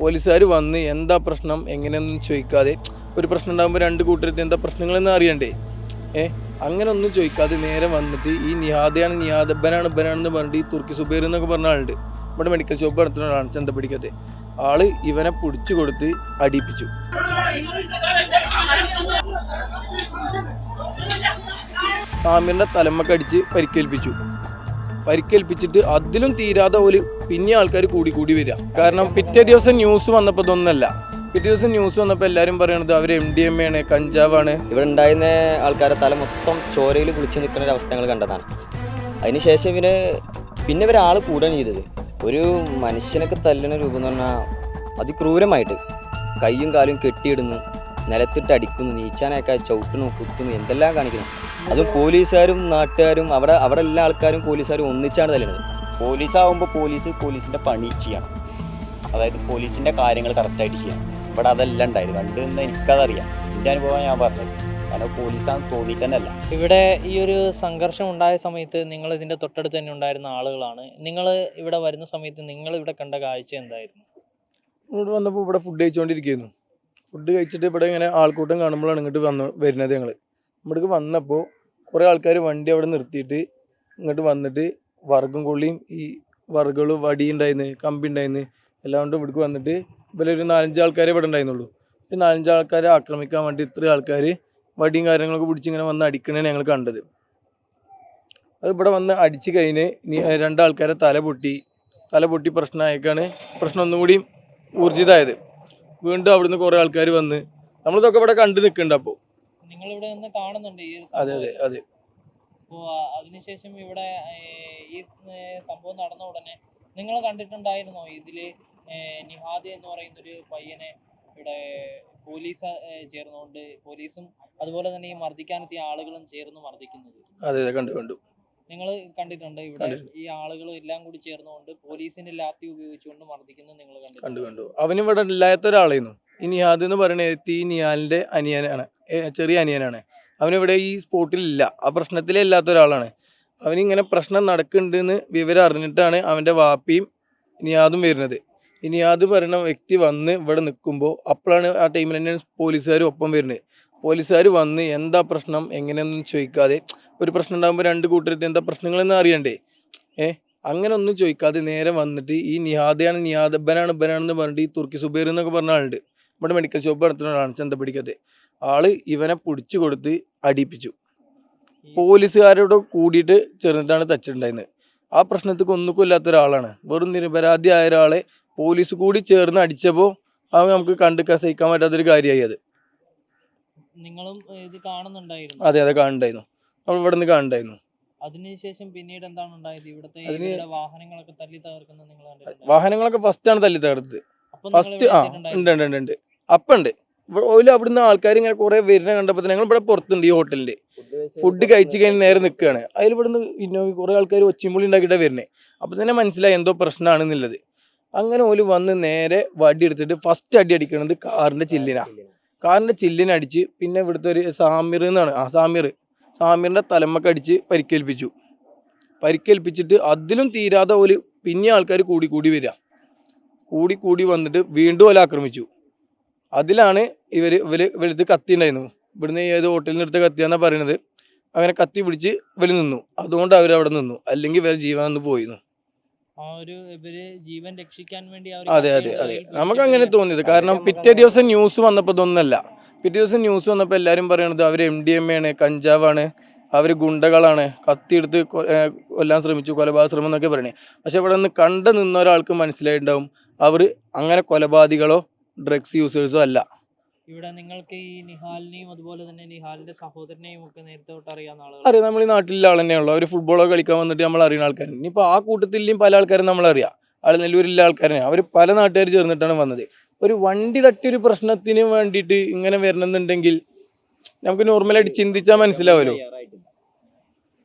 പോലീസുകാർ വന്ന് എന്താ പ്രശ്നം എങ്ങനെയൊന്നും ചോദിക്കാതെ ഒരു പ്രശ്നം ഉണ്ടാകുമ്പോൾ രണ്ട് കൂട്ടർക്ക് എന്താ പ്രശ്നങ്ങളെന്ന് അറിയണ്ടേ? ഏ അങ്ങനെ ഒന്നും ചോദിക്കാതെ നേരെ വന്നിട്ട് ഈ നിഹാദയാണ് നിഹാദബനാണ് ബനാണെന്ന് പറഞ്ഞിട്ട് ഈ തുർക്കി സുബേർ എന്നൊക്കെ പറഞ്ഞ ആളുണ്ട്. നമ്മുടെ മെഡിക്കൽ ഷോപ്പ് നടത്തുന്ന ആളാണ് ചന്തപ്പടിക്കത്തെ ആൾ ഇവനെ പൊടിച്ചു കൊടുത്ത് അടിപ്പിച്ചു. ആമിറിന്റെ തലമ്മക്കടിച്ച് പരിക്കേൽപ്പിച്ചു. പരിക്കേൽപ്പിച്ചിട്ട് അതിലും തീരാതെ ഒരു പിന്നെ ആൾക്കാർ കൂടി കൂടി വരിക. കാരണം പിറ്റേ ദിവസം ന്യൂസ് വന്നപ്പോൾ ഇതൊന്നല്ല. പിറ്റേ ദിവസം ന്യൂസ് വന്നപ്പോൾ എല്ലാവരും പറയണത് അവർ എം ഡി എം എ ആണ് കഞ്ചാവാണ്. ഇവിടെ ഉണ്ടായിരുന്ന ആൾക്കാരെ തല മൊത്തം ചോരയിൽ കുളിച്ച് നിൽക്കുന്ന ഒരു അവസ്ഥ കണ്ടതാണ്. അതിനുശേഷം ഇവർ പിന്നെ ഇവരാൾ കൂടാൻ ചെയ്തത്. ഒരു മനുഷ്യനൊക്കെ തല്ലുന്ന രൂപം എന്ന് പറഞ്ഞാൽ അതിക്രൂരമായിട്ട് കൈയും കാലും കെട്ടിയിടുന്നു. നിലത്തിട്ട് അടിക്കുന്നു നീച്ചാനൊക്കെ ചവിട്ടുന്നു കുത്തുന്നു എന്തെല്ലാം കാണിക്കുന്നു. അതും പോലീസുകാരും നാട്ടുകാരും അവിടെ അവിടെ എല്ലാ ആൾക്കാരും പോലീസുകാരും ഒന്നിച്ചാണ് തല്ലുന്നത്. പോലീസാവുമ്പോൾ പോലീസ് പോലീസിന്റെ പണി ചെയ്യണം. അതായത് പോലീസിന്റെ കാര്യങ്ങൾ കറക്റ്റായിട്ട് ചെയ്യണം. ഇവിടെ അതെല്ലാം ഉണ്ടായത്. കണ്ടു നിന്ന് എനിക്കതറിയാം. എന്റെ അനുഭവം ഞാൻ പറഞ്ഞത്. കാരണം പോലീസാന്ന് തോന്നിയിട്ട് തന്നെ അല്ല ഇവിടെ ഈ ഒരു സംഘർഷം ഉണ്ടായ സമയത്ത് നിങ്ങൾ ഇതിന്റെ തൊട്ടടുത്ത് തന്നെ ഉണ്ടായിരുന്ന ആളുകളാണ്. നിങ്ങൾ ഇവിടെ വരുന്ന സമയത്ത് നിങ്ങൾ ഇവിടെ കണ്ട കാഴ്ച എന്തായിരുന്നു? ഇവിടെ വന്നപ്പോൾ ഇവിടെ ഫുഡ് കഴിച്ചുകൊണ്ടിരിക്കുന്നു ഫുഡ് കഴിച്ചിട്ട് ഇവിടെ ഇങ്ങനെ ആൾക്കൂട്ടം കാണുമ്പോഴാണ് ഇങ്ങോട്ട് വന്ന് വരുന്നത് ഞങ്ങൾ ഇവിടേക്ക് വന്നപ്പോൾ കുറേ ആൾക്കാർ വണ്ടി അവിടെ നിർത്തിയിട്ട് ഇങ്ങോട്ട് വന്നിട്ട് വർഗം കൊള്ളിയും ഈ വർഗങ്ങളും വടി ഉണ്ടായിരുന്നു കമ്പി ഉണ്ടായിരുന്നു എല്ലാം കൊണ്ട് ഇവിടേക്ക് വന്നിട്ട് ഇവരൊരു നാലഞ്ച് ആൾക്കാരെ ഇവിടെ ഉണ്ടായിരുന്നുള്ളൂ. ഒരു നാലഞ്ച് ആൾക്കാരെ ആക്രമിക്കാൻ വേണ്ടി ഇത്രയും ആൾക്കാർ വടിയും കാര്യങ്ങളൊക്കെ പിടിച്ച് ഇങ്ങനെ വന്ന് അടിക്കണേ ഞങ്ങൾ കണ്ടത്. അത് ഇവിടെ വന്ന് അടിച്ച് കഴിഞ്ഞ് ഇനി രണ്ടാൾക്കാരെ തല പൊട്ടി തല പൊട്ടി പ്രശ്നമായേക്കാണ്. പ്രശ്നം ഒന്നും കൂടി ഊർജിതമായത് വീണ്ടും അവിടുന്ന് കുറേ ആൾക്കാർ വന്ന് നമ്മളിതൊക്കെ ഇവിടെ കണ്ടു നിൽക്കുന്നുണ്ട് അപ്പോൾ നിങ്ങൾ ഇവിടെ നിന്ന് കാണുന്നുണ്ട് ഈ ഒരു അതെ അതെ അതെ. അപ്പോൾ അതിനുശേഷം ഇവിടെ ഈ സംഭവം നടന്ന ഉടനെ നിങ്ങൾ കണ്ടിട്ടുണ്ടായിരുന്നോ ഇതിൽ നിഹാദ് എന്ന് പറയുന്ന ഒരു പയ്യനെ ഇവിടെ പോലീസ് ചേർന്നുകൊണ്ട് പോലീസും അതുപോലെ തന്നെ ഈ മർദ്ദിക്കാനെത്തിയ ആളുകളും ചേർന്ന് മർദ്ദിക്കുന്നത്? അതെ അതെ കണ്ടു കണ്ടു. നിങ്ങൾ കണ്ടിട്ടുണ്ട് ഇവിടെ ഈ ആളുകളും എല്ലാം കൂടി ചേർന്നുകൊണ്ട് പോലീസിന്റെ ലാത്തി ഉപയോഗിച്ചുകൊണ്ട് മർദ്ദിക്കുന്നത് നിങ്ങൾ കണ്ടു കണ്ടു. അവന് ഇവിടെ ഇല്ലാത്ത ഒരാളായിരുന്നു. ഈ നിഹാദ് എന്ന് പറയുന്നത് ഈ നിഹാലിന്റെ അനിയനാണ്. ചെറിയ അനിയനാണ്. അവനിവിടെ ഈ സ്പോട്ടിലില്ല ആ പ്രശ്നത്തിലേ ഇല്ലാത്ത ഒരാളാണ്. അവനിങ്ങനെ പ്രശ്നം നടക്കുന്നുണ്ടെന്ന് വിവരം അറിഞ്ഞിട്ടാണ് അവന്റെ വാപ്പിയും നിയാദും വരുന്നത്. നിയാദ് പറയുന്ന വ്യക്തി വന്ന് ഇവിടെ നിൽക്കുമ്പോൾ അപ്പോഴാണ് ആ ടൈമിൽ തന്നെയാണ് പോലീസുകാർ ഒപ്പം വരുന്നത്. പോലീസുകാർ വന്ന് എന്താ പ്രശ്നം എങ്ങനെയൊന്നും ചോദിക്കാതെ ഒരു പ്രശ്നം ഉണ്ടാകുമ്പോൾ രണ്ട് കൂട്ടരത്ത് എന്താ പ്രശ്നങ്ങളെന്ന് അറിയണ്ടേ? ഏ അങ്ങനെ ഒന്നും ചോദിക്കാതെ നേരെ വന്നിട്ട് ഈ നിഹാദയാണ് നിഹാദ് ഇബനാണെന്ന് ബനാണെന്ന് പറഞ്ഞിട്ട് ഈ തുർക്കി സുബൈർ എന്നൊക്കെ പറഞ്ഞ ആളുണ്ട്. നമ്മുടെ മെഡിക്കൽ ഷോപ്പ് നടത്തുന്ന ആളാണ് ചന്തപ്പടിക്കത്തെ ആൾ ഇവനെ പിടിച്ചു കൊടുത്ത് അടിപ്പിച്ചു. പോലീസുകാരോട് കൂടിയിട്ട് ചേർന്നിട്ടാണ് തച്ചിട്ടുണ്ടായിരുന്നത് ആ പ്രശ്നത്തിൽ ഒന്നുക്കും ഇല്ലാത്ത ഒരാളാണ്. വെറും നിരപരാധിയായ ഒരാളെ പോലീസ് കൂടി ചേർന്ന് അടിച്ചപ്പോൾ അത് നമുക്ക് കണ്ടു സഹിക്കാൻ പറ്റാത്തൊരു കാര്യമായി അത്. നിങ്ങളും ഇത് കാണുന്നുണ്ടായിരുന്നു? അതെ അതെ കാണുന്നുണ്ടായിരുന്നു. നമ്മൾ ഇവിടെ നിന്ന് കാണുന്നുണ്ടായിരുന്നു. അതിനുശേഷം പിന്നീട് എന്താണ് ഉണ്ടായത്? ഇവിടുത്തെ ഇവരുടെ വാഹനങ്ങളൊക്കെ തല്ലി തകർക്കുന്നത് നിങ്ങൾ കണ്ടിട്ടുണ്ടോ വാഹനങ്ങളൊക്കെ ആണ് തല്ലി തകർത്തത്. അപ്പൊ ഫസ്റ്റ് ആ ഉണ്ട് ഉണ്ട് ഉണ്ട് ഉണ്ട്. അപ്പം ഉണ്ട്. ഓൽ അവിടുന്ന് ആൾക്കാർ ഇങ്ങനെ കുറെ വരുന്ന കണ്ടപ്പോൾ ഞങ്ങൾ ഇവിടെ പുറത്തുണ്ട് ഈ ഹോട്ടലിൽ ഫുഡ് കഴിച്ച് കഴിഞ്ഞ് നേരെ നിൽക്കുകയാണ് അതിൽ ഇവിടുന്ന് ഇന്നോവ കുറെ ആൾക്കാർ ഒച്ചിമ്പുളി ഉണ്ടാക്കിയിട്ടാണ് വരുന്നത് അപ്പോൾ തന്നെ മനസ്സിലായി എന്തോ പ്രശ്നമാണെന്നുള്ളത് അങ്ങനെ ഓൽ വന്ന് നേരെ വടി എടുത്തിട്ട് ഫസ്റ്റ് അടി അടിക്കണത് കാറിന്റെ ചില്ലിനാ. കാറിന്റെ ചില്ലിനെ അടിച്ച് പിന്നെ ഇവിടുത്തെ ഒരു സാമിർ എന്നാണ്. ആ സാമിർ. സാമിറിന്റെ തലമ്മക്ക് അടിച്ച് പരിക്കേൽപ്പിച്ചു. പരിക്കേൽപ്പിച്ചിട്ട് അതിലും തീരാതെ ഓൽ പിന്നെ ആൾക്കാർ കൂടി കൂടി വരിക. കൂടി കൂടി വന്നിട്ട് വീണ്ടും ഓല ആക്രമിച്ചു. അതിലാണ് ഇവർ ഇവർ ഇവരുത് കത്തി ഉണ്ടായിരുന്നു. ഇവിടുന്ന് ഏത് ഹോട്ടലിൽ എടുത്ത കത്തിയാന്നാണ് പറയണത്. അങ്ങനെ കത്തി പിടിച്ച് ഇവർ നിന്നു. അതുകൊണ്ട് അവർ അവിടെ നിന്നു. അല്ലെങ്കിൽ ഇവർ ജീവൻ നിന്ന് പോയിരുന്നു. ആ ഒരു ഇവർ ജീവൻ രക്ഷിക്കാൻ വേണ്ടി അതെ അതെ അതെ. നമുക്ക് അങ്ങനെ തോന്നിയത്. കാരണം പിറ്റേ ദിവസം ന്യൂസ് വന്നപ്പോൾ ഇതൊന്നല്ല. പിറ്റേ ദിവസം ന്യൂസ് വന്നപ്പോൾ എല്ലാവരും പറയണത് അവർ എം ഡി എം ആണ് കഞ്ചാവാണ് അവർ ഗുണ്ടകളാണ് കത്തിയെടുത്ത് കൊല്ലാൻ ശ്രമിച്ചു കൊലപാതക ശ്രമം എന്നൊക്കെ പറയണേ. പക്ഷെ ഇവിടെ നിന്ന് കണ്ടു നിന്ന ഒരാൾക്ക് മനസ്സിലായിട്ടുണ്ടാവും. അവർ അങ്ങനെ കൊലപാതകളോ ഡ്രഗ്സ് യൂസേഴ്സോ അല്ല. ഇവിടെ നിങ്ങൾക്ക് ഈ നിഹാലിനെയും അതുപോലെ തന്നെ നിഹാലിന്റെ സഹോദരനെയും ഒക്കെ നേരത്തെ തൊട്ട് അറിയാവുന്ന ആളുകൾ അറിയാം നമ്മൾ ഈ നാട്ടിലുള്ള ആൾ തന്നെയുള്ളൂ അവർ ഫുട്ബോളൊക്കെ കളിക്കാൻ വന്നിട്ട് നമ്മൾ അറിയുന്ന ആൾക്കാർ ഇനിയിപ്പോൾ ആ കൂട്ടത്തിലെയും പല ആൾക്കാരും നമ്മളറിയാം ആൾ നെല്ലൂരിലെ ആൾക്കാരെ അവർ പല നാട്ടുകാർ ചേർന്നിട്ടാണ് വന്നത്. ഒരു വണ്ടി തട്ടിയൊരു പ്രശ്നത്തിന് വേണ്ടിയിട്ട് ഇങ്ങനെ വരണമെന്നുണ്ടെങ്കിൽ നമുക്ക് നോർമലായിട്ട് ചിന്തിച്ചാൽ മനസ്സിലാവല്ലോ.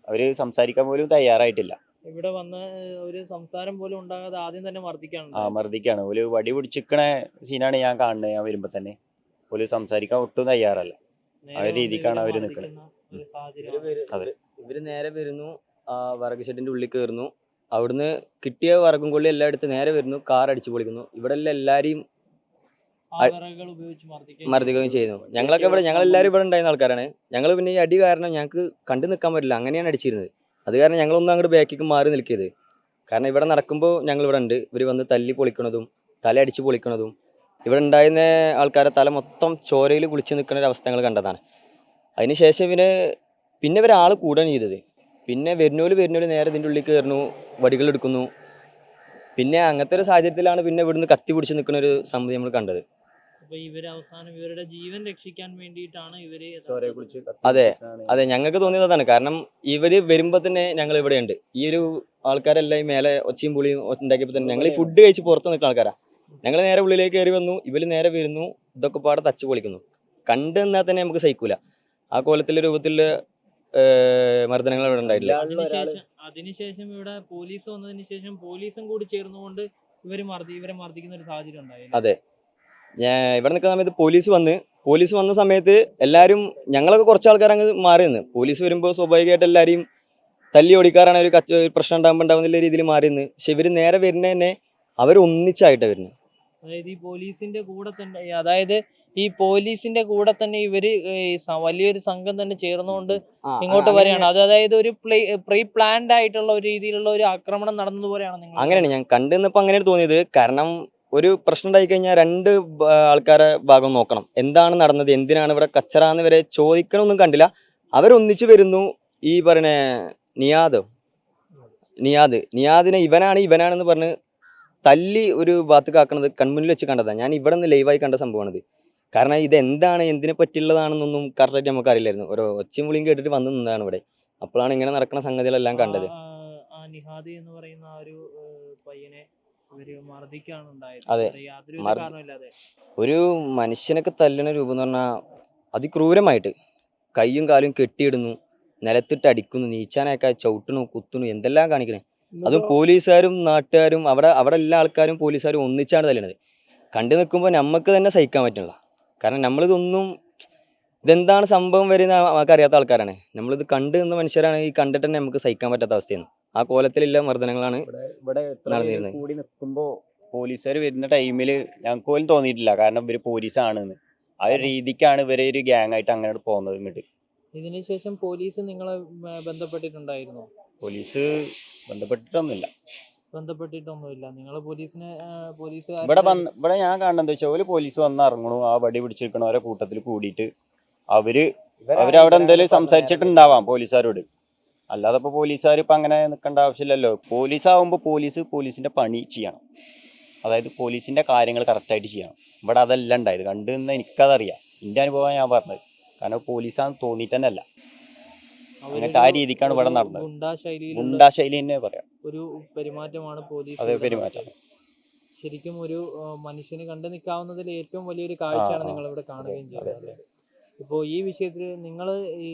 അവർ സംസാരിക്കാൻ പോലും തയ്യാറായിട്ടില്ല. ഇവിടെ വന്ന് ഒരു സംസാരം പോലും ഉണ്ടാകാതെ ആദ്യം തന്നെ മർദ്ദിക്കാണ് ആ മർദ്ദിക്കാണ്. ഒരു വടി പിടിച്ചിക്കണ സീനാണ് ഞാൻ കാണുന്നത് ഞാൻ വരുമ്പോ തന്നെ. ഒരു സംസാരിക്കാൻ ഒട്ടും തയ്യാറല്ല. ആ ഒരു രീതിക്കാണ് അവർ നിൽക്കുന്നത് അതെ. ഇവർ നേരെ വരുന്നു ആ വിറക് ഷെഡിന്റെ ഉള്ളിൽ കയറുന്നു അവിടുന്ന് കിട്ടിയ വറകും കൊള്ളി എല്ലാം എടുത്ത് നേരെ വരുന്നു കാർ അടിച്ചു പൊളിക്കുന്നു. ഇവിടെ എല്ലാം എല്ലാരെയും മർദ്ദിക്കുകയും ചെയ്യുന്നു. ഞങ്ങളൊക്കെ ഇവിടെ ഞങ്ങൾ എല്ലാവരും ഇവിടെ ഉണ്ടായിരുന്ന ആൾക്കാരാണ്. ഞങ്ങൾ പിന്നെ ഈ അടി കാരണം ഞങ്ങൾക്ക് കണ്ടു നിൽക്കാൻ പറ്റില്ല. അങ്ങനെയാണ് അടിച്ചിരുന്നത്. അത് കാരണം ഞങ്ങളൊന്നും അങ്ങോട്ട് ബാക്കിക്ക് മാറി നിൽക്കിയത് കാരണം ഇവിടെ നടക്കുമ്പോൾ ഞങ്ങൾ ഇവിടെ ഉണ്ട്. ഇവർ വന്ന് തല്ലി പൊളിക്കണതും തല അടിച്ച് പൊളിക്കണതും ഇവിടെ ഉണ്ടായിരുന്ന ആൾക്കാരെ തല മൊത്തം ചോരയിൽ കുളിച്ച് നിൽക്കുന്ന ഒരു അവസ്ഥ ഞങ്ങൾ കണ്ടതാണ്. അതിനുശേഷം ഇവന് പിന്നെ ഇവരാൾ കൂടാണ് ചെയ്തത്. പിന്നെ വരുന്നോൽ വരുന്നോൽ നേരെ ഇതിന്റെ ഉള്ളിൽ കയറുന്നു വടികൾ എടുക്കുന്നു. പിന്നെ അങ്ങനത്തെ ഒരു സാഹചര്യത്തിലാണ് പിന്നെ ഇവിടുന്ന് കത്തി പിടിച്ച് നിൽക്കുന്ന ഒരു സംഭവം നമ്മൾ കണ്ടത്. അവസാനം ഇവരുടെ ജീവൻ രക്ഷിക്കാൻ വേണ്ടിയിട്ടാണ് ഇവർ ചോരയെ കുളിച്ച് അതെ. അതെ ഞങ്ങൾക്ക് തോന്നിയത് അതാണ്. കാരണം ഇവർ വരുമ്പോ തന്നെ ഞങ്ങൾ ഇവിടെ ഉണ്ട് ഈ ഒരു ആൾക്കാരെല്ലാം ഈ മേലെ ഒച്ചയും പുളിയും ഉണ്ടാക്കിയപ്പോ തന്നെ ഞങ്ങൾ ഈ ഫുഡ് കഴിച്ച് പുറത്ത് നിൽക്കുന്ന ആൾക്കാരാ. ഞങ്ങൾ നേരെ ഉള്ളിലേക്ക് കയറി വന്നു. ഇവർ നേരെ വരുന്നു. ഇതൊക്കെ പാടെ തച്ച് പൊളിക്കുന്നു. കണ്ടു നിന്നാൽ തന്നെ നമുക്ക് സഹിക്കൂല. ആ കോലത്തിലെ രൂപത്തിൽ മർദ്ദനങ്ങൾ ഇവിടെ ഉണ്ടായിട്ടില്ല. അതിനുശേഷം അതിനുശേഷം ഇവിടെ പോലീസ് വന്നതിന് ശേഷം പോലീസും കൂടി ചേർന്നുകൊണ്ട് ഇവർ മർദ്ദി ഇവരെ മർദ്ദിക്കുന്ന ഒരു സാഹചര്യം ഉണ്ടായില്ല? അതെ. ഞാൻ ഇവിടെ നിൽക്കുന്ന സമയത്ത് പോലീസ് വന്ന് പോലീസ് വന്ന സമയത്ത് എല്ലാവരും ഞങ്ങളൊക്കെ കുറച്ച് ആൾക്കാർ അങ്ങ് മാറി നിന്ന്. പോലീസ് വരുമ്പോൾ സ്വാഭാവികമായിട്ട് എല്ലാവരെയും തല്ലി ഓടിക്കാറാണ് ഒരു കച്ച പ്രശ്നം ഉണ്ടാകുമ്പോൾ ഉണ്ടാകുന്ന രീതിയിൽ മാറി നിന്ന്. പക്ഷെ ഇവർ നേരെ വരുന്ന തന്നെ അവർ ഒന്നിച്ചായിട്ടാണ് വരുന്നത് അതായത് ഈ പോലീസിന്റെ കൂടെ തന്നെ അതായത് ഈ പോലീസിന്റെ കൂടെ തന്നെ ഇവർ വലിയൊരു സംഘം തന്നെ ചേർന്നുകൊണ്ട് ഇങ്ങോട്ട് വരികയാണ്. അത് അതായത് ഒരു പ്രീ പ്ലാൻഡ് ആയിട്ടുള്ള ഒരു രീതിയിലുള്ള ഒരു ആക്രമണം നടന്നതുപോലെയാണ് നിങ്ങൾ അങ്ങനെയാണ് ഞാൻ കണ്ടിന്നിപ്പോ അങ്ങനെ അങ്ങനെയാണ് തോന്നിയത്. കാരണം ഒരു പ്രശ്നം ഉണ്ടായി കഴിഞ്ഞാൽ രണ്ട് ആൾക്കാരെ ഭാഗം നോക്കണം. എന്താണ് നടന്നത് എന്തിനാണ് ഇവിടെ കച്ചറാന്ന് വരെ ചോദിക്കണമൊന്നും കണ്ടില്ല. അവരൊന്നിച്ചു വരുന്നു ഈ പറഞ്ഞ നിയാദ്. നിയാദ്. നിയാദിനെ ഇവനാണ് ഇവനാണെന്ന് പറഞ്ഞ് തല്ലി ഒരു ഭാഗത്ത് കാക്കണത് കൺമുന്നിൽ വെച്ച് കണ്ടതാണ് ഞാൻ ഇവിടെ നിന്ന് ലൈവായി കണ്ട സംഭവമാണിത്. കാരണം ഇത് എന്താണ് എന്തിനെ പറ്റിയുള്ളതാണെന്നൊന്നും കറക്റ്റായിട്ട് നമുക്ക് അറിയില്ലായിരുന്നു. ഓരോ ഒച്ചയും വിളിയും കേട്ടിട്ട് വന്നു നിന്നതാണ് ഇവിടെ. അപ്പോഴാണ് ഇങ്ങനെ നടക്കുന്ന സംഗതികളെല്ലാം കണ്ടത്. നിഹാദ് എന്ന് പറയുന്ന ഒരു പയ്യനെ അതെ. ഒരു മനുഷ്യനൊക്കെ തല്ലണ രൂപം എന്ന് പറഞ്ഞാൽ അതിക്രൂരമായിട്ട്. കൈയും കാലും കെട്ടിയിടുന്നു നിലത്തിട്ട് അടിക്കുന്നു നീച്ചാനൊക്കെ ചവിട്ടണു കുത്തുന്നു എന്തെല്ലാം കാണിക്കണേ. അതും പോലീസുകാരും നാട്ടുകാരും അവിടെ അവിടെ എല്ലാ ആൾക്കാരും പോലീസുകാരും ഒന്നിച്ചാണ് തല്ലണത് കണ്ടു നിൽക്കുമ്പോൾ നമുക്ക് തന്നെ സഹിക്കാൻ പറ്റില്ല കാരണം നമ്മളിതൊന്നും ഇതെന്താണ് സംഭവം വരുന്ന നമുക്ക് അറിയാത്ത ആൾക്കാരാണ്. നമ്മളിത് കണ്ടു നിന്ന മനുഷ്യരാണ് ഈ കണ്ടിട്ട് തന്നെ നമുക്ക് സഹിക്കാൻ പറ്റാത്ത അവസ്ഥയാണ്. ആ കോലത്തിലുള്ള മർദ്ദനങ്ങളാണ് ഇവിടെ നടന്നിരുന്നത്. കൂടി നിൽക്കുമ്പോൾ പോലീസുകാർ വരുന്ന ടൈമിൽ ഞങ്ങൾക്ക് പോലും തോന്നിയിട്ടില്ല. കാരണം ഇവർ പോലീസാണെന്ന്. ആ ഒരു രീതിക്കാണ് ഇവരെ ഒരു ഗ്യാങ് ആയിട്ട് അങ്ങനെ പോകുന്നത് ഇങ്ങോട്ട്. ഇതിന് ശേഷം പോലീസ് നിങ്ങളെ ബന്ധപ്പെട്ടിട്ടുണ്ടായിരുന്നു? പോലീസ് ബന്ധപ്പെട്ടിട്ടൊന്നുമില്ല. ബന്ധപ്പെട്ടിട്ടൊന്നുമില്ല. നിങ്ങൾ പോലീസിനെ പോലീസ് ഇവിടെ വന്ന് ഇവിടെ ഞാൻ കാണുന്നത് വെച്ചാൽ ഒരു പോലീസ് വന്ന് ഇറങ്ങണു ആ വടി പിടിച്ചിരിക്കണവരെ കൂട്ടത്തിൽ കൂടിയിട്ട് അവർ അവരവിടെ എന്തെങ്കിലും സംസാരിച്ചിട്ടുണ്ടാവാം പോലീസുകാരോട് അല്ലാതെ ഇപ്പൊ പോലീസുകാർ ഇപ്പൊ അങ്ങനെ നിൽക്കേണ്ട ആവശ്യമില്ലല്ലോ പോലീസ് ആവുമ്പോൾ പോലീസ് പോലീസിന്റെ പണി ചെയ്യണം. അതായത് പോലീസിന്റെ കാര്യങ്ങൾ കറക്റ്റായിട്ട് ചെയ്യണം. ഇവിടെ അതല്ല ഉണ്ടായത്. കണ്ടു നിന്ന് എനിക്കതറിയാം. എന്റെ അനുഭവം ഞാൻ പറഞ്ഞത്. കാരണം പോലീസാന്ന് തോന്നിട്ട് തന്നെ അല്ല അങ്ങനത്തെ ആ രീതിക്കാണ് ഇവിടെ നടന്നത്. ഗുണ്ടാ ശൈലി തന്നെ പറയാം. ഒരു പെരുമാറ്റമാണ് പോലീസ് അതെ പെരുമാറ്റം. ശരിക്കും ഒരു മനുഷ്യനെ കണ്ടു നിൽക്കാവുന്നതിൽ ഏറ്റവും വലിയൊരു കാഴ്ചയാണ് നിങ്ങൾ ഇവിടെ കാണുകയും ചെയ്യുന്നത് ഇപ്പോൾ ഈ വിഷയത്തിൽ നിങ്ങൾ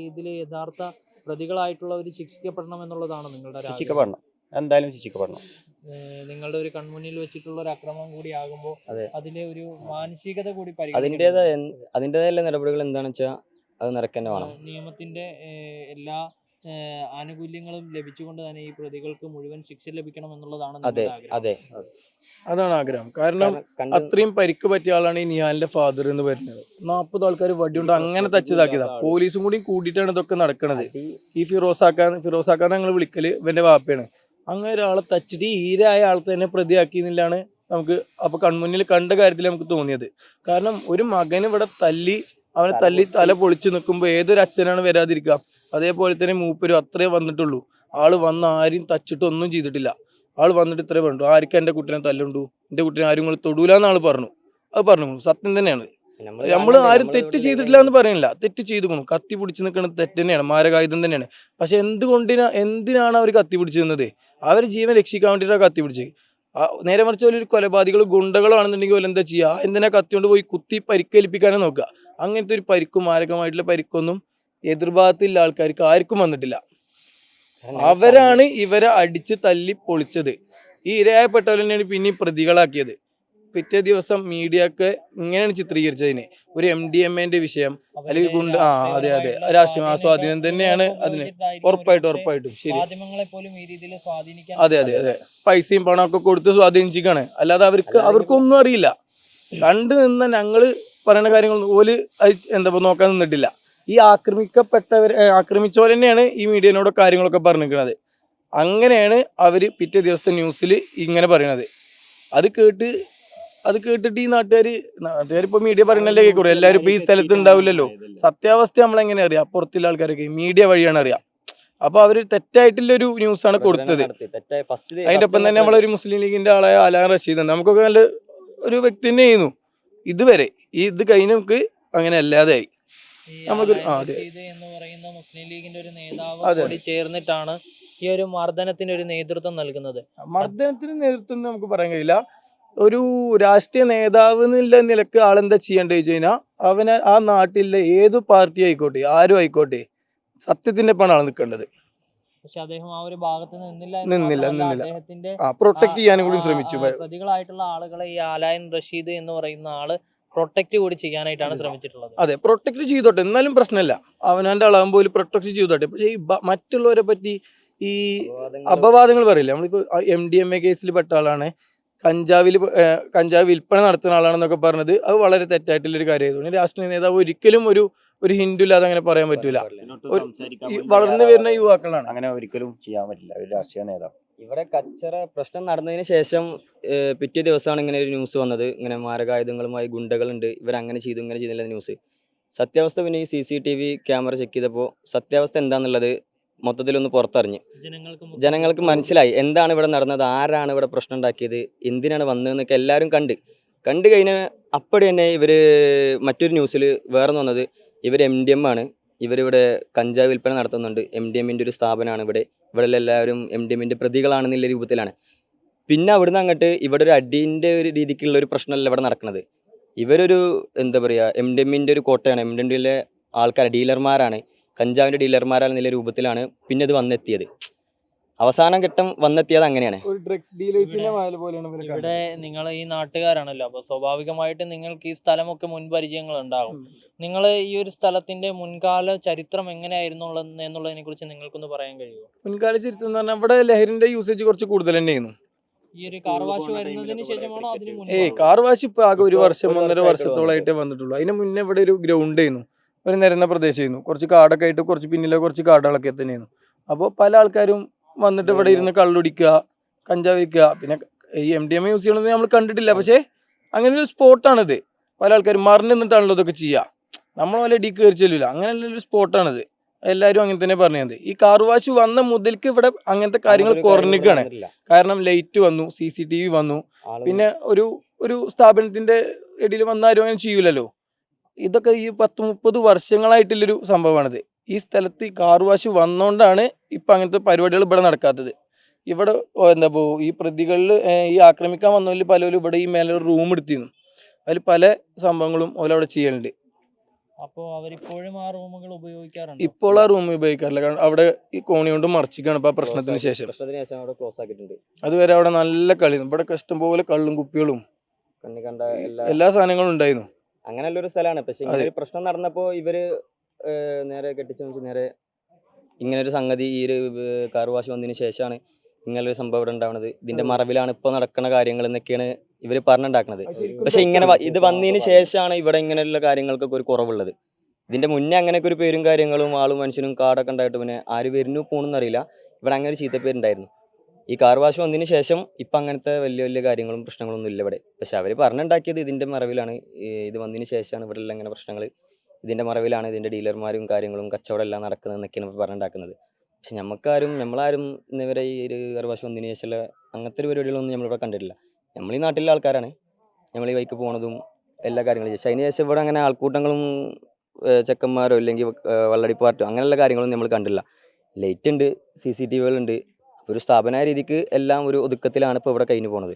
ഇതിൽ യഥാർത്ഥ പ്രതികളായിട്ടുള്ളവർ ശിക്ഷിക്കപ്പെടണം എന്നുള്ളതാണ് നിങ്ങളുടെ ശിക്ഷിക്കപ്പെടണം. എന്തായാലും ശിക്ഷിക്കപ്പെടണം. നിങ്ങളുടെ ഒരു കൺമുന്നിൽ വെച്ചിട്ടുള്ള ഒരു അക്രമം കൂടി ആകുമ്പോൾ അതെ. അതിലെ ഒരു മാനസികത കൂടി അതിന്റെതായ അതിന്റെതായ നടപടികൾ എന്താണെന്ന് വെച്ചാൽ അത് നിരക്കന്നെ വേണം. നിയമത്തിന്റെ ഏഹ് എല്ലാ ഏഹ് ആനുകൂല്യങ്ങളും ലഭിച്ചുകൊണ്ട് തന്നെ ഈ പ്രതികൾക്ക് മുഴുവൻ ശിക്ഷ ലഭിക്കണം എന്നുള്ളതാണ് അതെ അതെ. അതാണ് ആഗ്രഹം. കാരണം അത്രയും പരിക്ക് പറ്റിയ ആളാണ് ഈ നിയാലിന്റെ ഫാദർ എന്ന് പറയുന്നത്. നാൽപ്പത് ആൾക്കാർ വടിയുണ്ട് അങ്ങനെ തച്ചിതാക്കിയതാ. പോലീസും കൂടി കൂടിയിട്ടാണ് ഇതൊക്കെ നടക്കുന്നത് ഈ ഫിറോസാക്കാൻ ഫിറോസാക്കാൻ ഞങ്ങൾ വിളിക്കൽ ഇവന്റെ വാപ്പയാണ്. അങ്ങനെ ഒരാളെ തച്ചിട്ട് ഈരായ ആൾ തന്നെ പ്രതിയാക്കി എന്നില്ലാണ് നമുക്ക് അപ്പൊ കൺമുന്നിൽ കണ്ട കാര്യത്തിൽ നമുക്ക് തോന്നിയത്. കാരണം ഒരു മകൻ ഇവിടെ തല്ലി അവനെ തല്ലി തല പൊളിച്ചു നിൽക്കുമ്പോൾ ഏതൊരു അച്ഛനാണ് വരാതിരിക്കുക? അതേപോലെ തന്നെ മൂപ്പരും അത്രേ വന്നിട്ടുള്ളൂ. ആൾ വന്ന് ആരും തച്ചിട്ടൊന്നും ചെയ്തിട്ടില്ല. ആൾ വന്നിട്ട് ഇത്രേ പറഞ്ഞു ആർക്കും എന്റെ കുട്ടീനെ തല്ലുണ്ടു? എന്റെ കുട്ടീനെ ആരും കൂടെ തൊടൂലെന്ന് ആൾ പറഞ്ഞു. അത് പറഞ്ഞു സത്യം തന്നെയാണ്. നമ്മൾ ആരും തെറ്റ് ചെയ്തിട്ടില്ല എന്ന് പറയുന്നില്ല തെറ്റ് ചെയ്തു കത്തി പിടിച്ച് നിൽക്കുന്നത് തെറ്റ് തന്നെയാണ്. മാരകായുധം തന്നെയാണ്. പക്ഷെ എന്തുകൊണ്ടിനാ എന്തിനാണ് അവർ കത്തി പിടിച്ചു നിന്നത്? അവർ ജീവൻ രക്ഷിക്കാൻ വേണ്ടിയിട്ടാണ് കത്തി പിടിച്ചത് നേരെ മറിച്ച് ഒരു കൊലപാതകൾ ഗുണ്ടകളാണെന്നുണ്ടെങ്കിൽ എന്താ ചെയ്യുക എന്തിനാ കത്തി കൊണ്ട് പോയി കുത്തി പരിക്കേൽപ്പിക്കാനും നോക്കുക? അങ്ങനത്തെ ഒരു പരിക്കും മാരകമായിട്ടുള്ള പരിക്കൊന്നും എതിർഭാഗത്തുള്ള ആൾക്കാർക്ക് ആർക്കും വന്നിട്ടില്ല. അവരാണ് ഇവരെ അടിച്ച് തല്ലി പൊളിച്ചത്. ഈ ഇരയായപ്പെട്ടവർ തന്നെയാണ് പിന്നെ പ്രതികളാക്കിയത്. പിറ്റേ ദിവസം മീഡിയക്ക് ഇങ്ങനെയാണ് ചിത്രീകരിച്ചതിന്. ഒരു എം ഡി എം എന്റെ വിഷയം അല്ലെങ്കിൽ ഗുണ്ട ആ അതെ അതെ. രാഷ്ട്രീയം സ്വാധീനം തന്നെയാണ് അതിന്. ഉറപ്പായിട്ടും ഉറപ്പായിട്ടും. ശരി. അതെ അതെ അതെ. പൈസയും പണമൊക്കെ കൊടുത്ത് സ്വാധീനിച്ചിക്കാണ് അല്ലാതെ അവർക്ക് അവർക്കൊന്നും അറിയില്ല. കണ്ടു നിന്ന ഞങ്ങൾ പറയുന്ന കാര്യങ്ങൾ ഓൽ അത് എന്താ നോക്കാൻ നിന്നിട്ടില്ല. ഈ ആക്രമിക്കപ്പെട്ടവർ ആക്രമിച്ചവർ തന്നെയാണ് ഈ മീഡിയനോട് കാര്യങ്ങളൊക്കെ പറഞ്ഞിരിക്കുന്നത് അങ്ങനെയാണ് അവർ പിറ്റേ ദിവസത്തെ ന്യൂസിൽ ഇങ്ങനെ പറയണത്. അത് കേട്ട് അത് കേട്ടിട്ട് ഈ നാട്ടുകാർ നാട്ടുകാർ ഇപ്പോൾ മീഡിയ പറയണല്ലേ കേൾക്കൂടെ എല്ലാവരും ഇപ്പോൾ ഈ സ്ഥലത്ത് ഉണ്ടാവില്ലല്ലോ. സത്യാവസ്ഥ നമ്മളെങ്ങനെ അറിയാം? പുറത്തുള്ള ആൾക്കാരൊക്കെ മീഡിയ വഴിയാണ് അറിയാം. അപ്പോൾ അവർ തെറ്റായിട്ടുള്ളൊരു ന്യൂസാണ് കൊടുത്തത്. അതിന്റെ ഒപ്പം തന്നെ നമ്മളൊരു മുസ്ലിം ലീഗിന്റെ ആളായ അലാൻ റഷീദ് നമുക്കൊക്കെ നല്ല ഒരു വ്യക്തി തന്നെ ചെയ്യുന്നു ഇതുവരെ ഇത് കഴിഞ്ഞ് നമുക്ക് അങ്ങനെ അല്ലാതെയായി ആയി. നമുക്ക് അതെ. എന്ന് പറയുന്ന മുസ്ലിം ലീഗിന്റെ ഒരു നേതാവ് കൂടി ചേർന്നിട്ടാണ് ഈ ഒരു മർദ്ദനത്തിന് ഒരു നേതൃത്വം നൽകുന്നത്. മർദ്ദനത്തിന് നേതൃത്വം നമുക്ക് പറയാൻ കഴിയില്ല. ഒരു രാഷ്ട്രീയ നേതാവ് എന്നുള്ള നിലയ്ക്ക് ആളെന്താ ചെയ്യേണ്ടത് വെച്ച് കഴിഞ്ഞാൽ അവന് ആ നാട്ടിലെ ഏത് പാർട്ടി ആയിക്കോട്ടെ ആരും ആയിക്കോട്ടെ സത്യത്തിന്റെ പണാണ് നിൽക്കേണ്ടത്. പക്ഷെ അദ്ദേഹം ആ ഒരു ഭാഗത്ത് നിന്നില്ല നിന്നില്ല, നിന്നില്ല. പ്രൊട്ടക്ട് ചെയ്യാനും കൂടി ശ്രമിച്ചു. പ്രതികളായിട്ടുള്ള ആളുകളെ ഈ ആലായൻ റഷീദ് എന്ന് പറയുന്ന ആൾ പ്രൊട്ടക്ട് കൂടി ചെയ്യാനായിട്ടാണ് ശ്രമിച്ചിട്ടുള്ളത്. അതെ പ്രൊട്ടക്ട് ചെയ്തോട്ടെ എന്നാലും പ്രശ്നമില്ല. അവനാന്റെ അളകുമ്പോൾ പോലും പ്രൊട്ടക്ട് ചെയ്തോട്ടെ. പക്ഷേ ഈ മറ്റുള്ളവരെ പറ്റി ഈ അപവാദങ്ങൾ. പറയില്ല? നമ്മളിപ്പോ എം ഡി എം എ കേസിൽ പെട്ട ആളാണ്. കഞ്ചാവിൽ കഞ്ചാവ് വിൽപ്പന നടത്തുന്ന ആളാണെന്നൊക്കെ പറഞ്ഞത്. അത് വളരെ തെറ്റായിട്ടുള്ളൊരു കാര്യമായതുകൊണ്ട് രാഷ്ട്രീയ നേതാവ് ഒരിക്കലും ഒരു ഒരു ഹിന്ദു ഇല്ലാതെ അങ്ങനെ പറയാൻ പറ്റൂല. വളർന്നു വരുന്ന യുവാക്കളാണ്. അങ്ങനെ ഒരിക്കലും ചെയ്യാൻ പറ്റില്ല. ഒരു രാഷ്ട്രീയ നേതാവ്. ഇവിടെ കച്ചറ പ്രശ്നം നടന്നതിന് ശേഷം പിറ്റേ ദിവസമാണ് ഇങ്ങനെ ഒരു ന്യൂസ് വന്നത്. ഇങ്ങനെ മാരകായുധങ്ങളുമായി ഗുണ്ടകളുണ്ട്. ഇവരങ്ങനെ ചെയ്തു ഇങ്ങനെ ചെയ്തില്ല ന്യൂസ് സത്യാവസ്ഥ പിന്നെ ഈ C C T V camera check ചെയ്തപ്പോൾ സത്യാവസ്ഥ എന്താണെന്നുള്ളത് മൊത്തത്തിലൊന്ന് പുറത്തറിഞ്ഞ്. ജനങ്ങൾക്ക് ജനങ്ങൾക്ക് മനസ്സിലായി. എന്താണ് ഇവിടെ നടന്നത്? ആരാണ് ഇവിടെ പ്രശ്നം ഉണ്ടാക്കിയത്? എന്തിനാണ് വന്നതെന്നൊക്കെ എല്ലാവരും കണ്ട്. കണ്ടു കഴിഞ്ഞാൽ അപ്പടി തന്നെ ഇവർ മറ്റൊരു ന്യൂസിൽ വേറെ വന്നത്. ഇവർ എം ഡി എം ആണ്. ഇവരിവിടെ കഞ്ചാവ് വിൽപ്പന നടത്തുന്നുണ്ട്. എം ഡി എമ്മിന്റെ ഒരു സ്ഥാപനമാണ് ഇവിടെ. ഇവിടെ എല്ലാവരും എം ഡി എമ്മിന്റെ പ്രതികളാണെന്നുള്ള രൂപത്തിലാണ്. പിന്നെ അവിടുന്ന് അങ്ങോട്ട് ഇവിടെ ഒരു അടീന്റെ ഒരു രീതിക്കുള്ള ഒരു പ്രശ്നമല്ല ഇവിടെ നടക്കുന്നത് ഇവരൊരു എന്താ പറയുക എം ഡി എമ്മിന്റെ ഒരു കോട്ടയാണ്. എം ഡി എമ്മിലെ ആൾക്കാർ ഡീലർമാരാണ്. കഞ്ചാവിന്റെ ഡീലർമാരാണെന്നുള്ള രൂപത്തിലാണ് പിന്നെ അത് വന്നെത്തിയത്. അവസാനം ഘട്ടം വന്നെത്തിയത് അങ്ങനെയാണ്. ഒരു ഡ്രഗ്സ് ഡീലേഴ്സിന്റെ പോലെയാണ് ഇവിടെ നിങ്ങൾ ഈ നാട്ടുകാരാണല്ലോ അപ്പൊ സ്വാഭാവികമായിട്ട് നിങ്ങൾക്ക് ഈ സ്ഥലമൊക്കെ മുൻപരിചയങ്ങൾ ഉണ്ടാകും നിങ്ങൾ ഈ ഒരു സ്ഥലത്തിന്റെ മുൻകാല ചരിത്രം എങ്ങനെയായിരുന്നു എന്നുള്ളതിനെ കുറിച്ച് നിങ്ങൾക്കൊന്ന് പറയാൻ കഴിയുമോ? മുൻകാല ചരിത്രം എന്ന് പറഞ്ഞാൽ ഇവിടെ ലഹരിന്റെ യൂസേജ് കുറച്ച് കൂടുതൽ തന്നെയായിരുന്നു. ഏയ് കാർ വാഷ് ഇപ്പൊ ആകെ ഒരു വർഷം ഒന്നര വർഷത്തോളായിട്ടേ വന്നിട്ടുള്ളൂ. അതിന് മുന്നേ ഇവിടെ ഒരു ഗ്രൗണ്ട് ആയിരുന്നു. ഒരു നിരന്ന പ്രദേശമായിരുന്നു. കുറച്ച് കാടൊക്കെ ആയിട്ട് കുറച്ച് പിന്നിലെ കുറച്ച് കാടുകളൊക്കെ തന്നെയായിരുന്നു. അപ്പോൾ പല ആൾക്കാരും വന്നിട്ട് ഇവിടെ ഇരുന്ന് കള്ളുടിക്കുക കഞ്ചാവ് വിൽക്കുക പിന്നെ ഈ എം ഡി എം യൂസ് ചെയ്യണമെന്ന് നമ്മൾ കണ്ടിട്ടില്ല. പക്ഷേ അങ്ങനെ ഒരു സ്പോട്ടാണിത്. പല ആൾക്കാരും മറിഞ്ഞ് നിന്നിട്ടാണല്ലോ ഇതൊക്കെ ചെയ്യുക നമ്മൾ പോലെ ഇടി കയറി ചെല്ലില്ല അങ്ങനെയുള്ള ഒരു സ്പോട്ടാണിത്. എല്ലാവരും അങ്ങനെ തന്നെ പറഞ്ഞത് ഈ കാർ വാശ് വന്ന മുതൽക്ക് ഇവിടെ അങ്ങനത്തെ കാര്യങ്ങൾ കുറഞ്ഞിക്കാണ് കാരണം ലൈറ്റ് വന്നു സി സി ടി വി വന്നു. പിന്നെ ഒരു ഒരു സ്ഥാപനത്തിന്റെ ഇടയിൽ വന്നാരും അങ്ങനെ ചെയ്യൂലല്ലോ. ഇതൊക്കെ ഈ പത്ത് മുപ്പത് വർഷങ്ങളായിട്ടുള്ളൊരു സംഭവമാണിത്. ഈ സ്ഥലത്ത് ഈ കാർ വാഷ് വന്നുകൊണ്ടാണ് ഇപ്പം അങ്ങനത്തെ പരിപാടികൾ ഇവിടെ നടക്കാത്തത്. ഇവിടെ എന്താ പോ ഈ പ്രതികളിൽ ഈ ആക്രമിക്കാൻ വന്നവരിൽ പലരും ഇവിടെ ഈ മേലെ റൂം എടുത്തിരുന്നു. അതിൽ പല സംഭവങ്ങളും അവരവിടെ അവിടെ ചെയ്യലുണ്ട്. അപ്പോൾ അവരിപ്പോഴും ആ റൂമുകൾ ഉപയോഗിക്കാറുണ്ട്? ഇപ്പോൾ ആ റൂം ഉപയോഗിക്കാറില്ല. കാരണം അവിടെ ഈ കോണി കൊണ്ട് മറച്ചിക്കാണ് ഇപ്പോൾ ആ പ്രശ്നത്തിന് ശേഷം. പ്രശ്നത്തിന് ശേഷം അവിടെ ക്ലോസ് ആക്കിയിട്ടുണ്ട്. അതുവരെ അവിടെ നല്ല കളി ഇവിടെ ഇഷ്ടംപോലെ കള്ളും കുപ്പികളും കണ്ണി കണ്ട എല്ലാ എല്ലാ സാധനങ്ങളും ഉണ്ടായിരുന്നു. അങ്ങനെയുള്ള ഒരു സ്ഥലമാണ്. പക്ഷേ ഇങ്ങനെ ഒരു പ്രശ്നം നടന്നപ്പോൾ ഇവർ നേരെ കെട്ടിച്ചു വെച്ച് നേരെ ഇങ്ങനെ ഒരു സംഗതി ഈ ഒരു കാർ വാഷ് വന്നതിന് ശേഷമാണ് ഇങ്ങനെ ഒരു സംഭവം ഇവിടെ ഉണ്ടാവുന്നത് ഇതിന്റെ മറവിലാണ് ഇപ്പൊ നടക്കുന്ന കാര്യങ്ങൾ എന്നൊക്കെയാണ് ഇവർ പറഞ്ഞുണ്ടാക്കുന്നത് പക്ഷെ ഇങ്ങനെ ഇത് വന്നതിന് ശേഷമാണ് ഇവിടെ ഇങ്ങനെയുള്ള കാര്യങ്ങൾക്കൊക്കെ ഒരു കുറവുള്ളത്. ഇതിന്റെ മുന്നേ അങ്ങനെയൊക്കെ ഒരു പേരും കാര്യങ്ങളും ആളും മനുഷ്യനും കാടൊക്കെ ഉണ്ടായിട്ട് പിന്നെ ആര് വരുന്നു പോണെന്ന് അറിയില്ല. ഇവിടെ അങ്ങനെ ഒരു ചീത്തപ്പേരുണ്ടായിരുന്നു. ഈ കാർ വാഷ് വന്നതിന് ശേഷം ഇപ്പം അങ്ങനത്തെ വലിയ വലിയ കാര്യങ്ങളും പ്രശ്നങ്ങളൊന്നും ഇല്ല ഇവിടെ. പക്ഷെ അവർ പറഞ്ഞുണ്ടാക്കിയത് ഇതിന്റെ മറവിലാണ് ഇത് വന്നതിന് ശേഷമാണ് ഇവിടെ ഉള്ള ഇങ്ങനെ പ്രശ്നങ്ങൾ ഇതിന്റെ മറവിലാണ് ഇതിന്റെ ഡീലർമാരും കാര്യങ്ങളും കച്ചവടം എല്ലാം നടക്കുന്നത് എന്നൊക്കെയാണ് ഇവർ പറഞ്ഞുണ്ടാക്കുന്നത്. പക്ഷെ നമുക്കാരും നമ്മളാരും ഇന്നിവരെ ഈ ഒരു വാഷ് വന്നതിന് ശേഷമുള്ള അങ്ങനത്തെ ഒരു പരിപാടികളൊന്നും നമ്മളിവിടെ കണ്ടിട്ടില്ല. നമ്മൾ ഈ നാട്ടിലെ ആൾക്കാരാണ്. നമ്മൾ ഈ വൈക്ക് പോണതും എല്ലാ കാര്യങ്ങളും. പക്ഷെ അതിന് ശേഷം ഇവിടെ അങ്ങനെ ആൾക്കൂട്ടങ്ങളും ചെക്കന്മാരോ അല്ലെങ്കിൽ വള്ളടി പാർട്ടോ അങ്ങനെയുള്ള കാര്യങ്ങളൊന്നും നമ്മൾ കണ്ടില്ല ലൈറ്റ് ഉണ്ട് സി സി ടി വികളുണ്ട് ഒരു സ്ഥാപന രീതിക്ക് എല്ലാം ഒരു ഒതുക്കത്തിലാണ് ഇപ്പോൾ ഇവിടെ കഴിഞ്ഞു പോണത്.